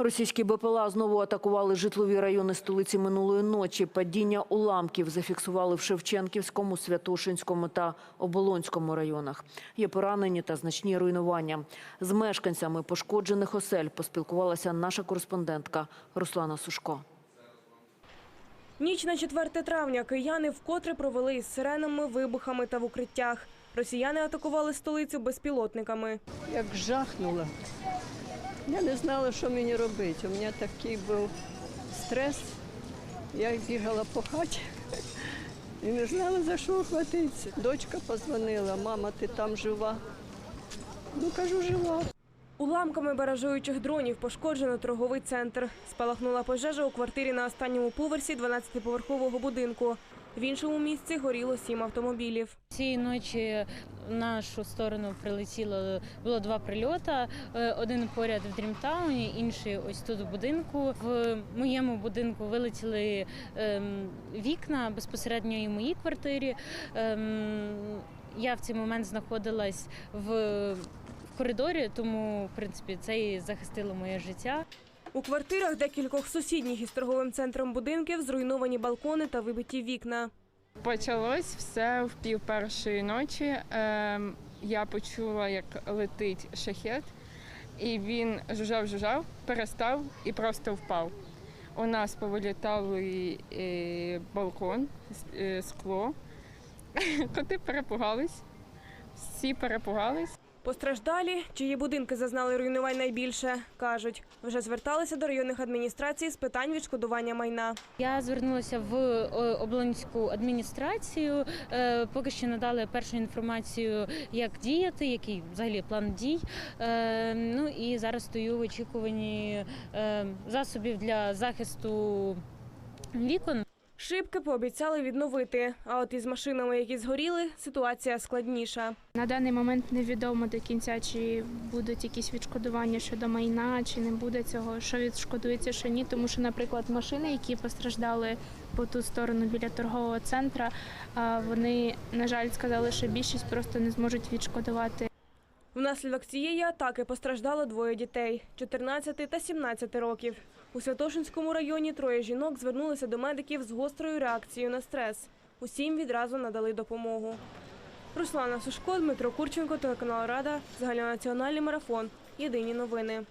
Російські БПЛА знову атакували житлові райони столиці минулої ночі. Падіння уламків зафіксували в Шевченківському, Святошинському та Оболонському районах. Є поранені та значні руйнування. З мешканцями пошкоджених осель поспілкувалася наша кореспондентка Руслана Сушко. Ніч на 4 травня кияни вкотре провели із сиренами, вибухами та в укриттях. Росіяни атакували столицю безпілотниками. як жахнула. Я не знала, що мені робити. У мене такий був стрес. Я бігала по хаті і не знала, за що хватитися. Дочка позвонила, мама, ти там жива. Ну, кажу, жива. Уламками баражуючих дронів пошкоджено торговий центр. Спалахнула пожежа у квартирі на останньому поверсі 12-поверхового будинку. В іншому місці горіло сім автомобілів. Цієї ночі в нашу сторону прилетіло було два прильоти. Е, Один поряд в Дрімтауні, інший ось тут в будинку. В моєму будинку вилетіли ем, вікна безпосередньо і в моїй квартирі. Ем, я в цей момент знаходилась в коридорі, тому в принципі це і захистило моє життя. У квартирах декількох сусідніх із торговим центром будинків зруйновані балкони та вибиті вікна. Почалось все в пів першої ночі. Ем, я почула, як летить шахет, і він жужжав-жужжав, перестав і просто впав. У нас повилітали е, балкон, е, скло. Коти перепугались, всі перепугались. Постраждалі, чиї будинки зазнали руйнувань найбільше, кажуть, вже зверталися до районних адміністрацій з питань відшкодування майна. Я звернулася в е, Облонську адміністрацію. Е, Поки що надали першу інформацію, як діяти, який взагалі план дій. Е, Ну і зараз стою в очікуванні засобів для захисту вікон. Шибки пообіцяли відновити, а от із машинами, які згоріли, ситуація складніша. На даний момент невідомо до кінця, чи будуть якісь відшкодування щодо майна, чи не буде цього, що відшкодується, що ні. Тому що, наприклад, машини, які постраждали по ту сторону біля торгового центра, а, вони, на жаль, сказали, що більшість просто не зможуть відшкодувати Внаслідок цієї атаки постраждало двоє дітей 14 та 17 років. У Святошинському районі троє жінок звернулися до медиків з гострою реакцією на стрес. Усім відразу надали допомогу. Руслана Сушко, Дмитро Курченко, телеканал Рада, загальнонаціональний марафон. Єдині новини.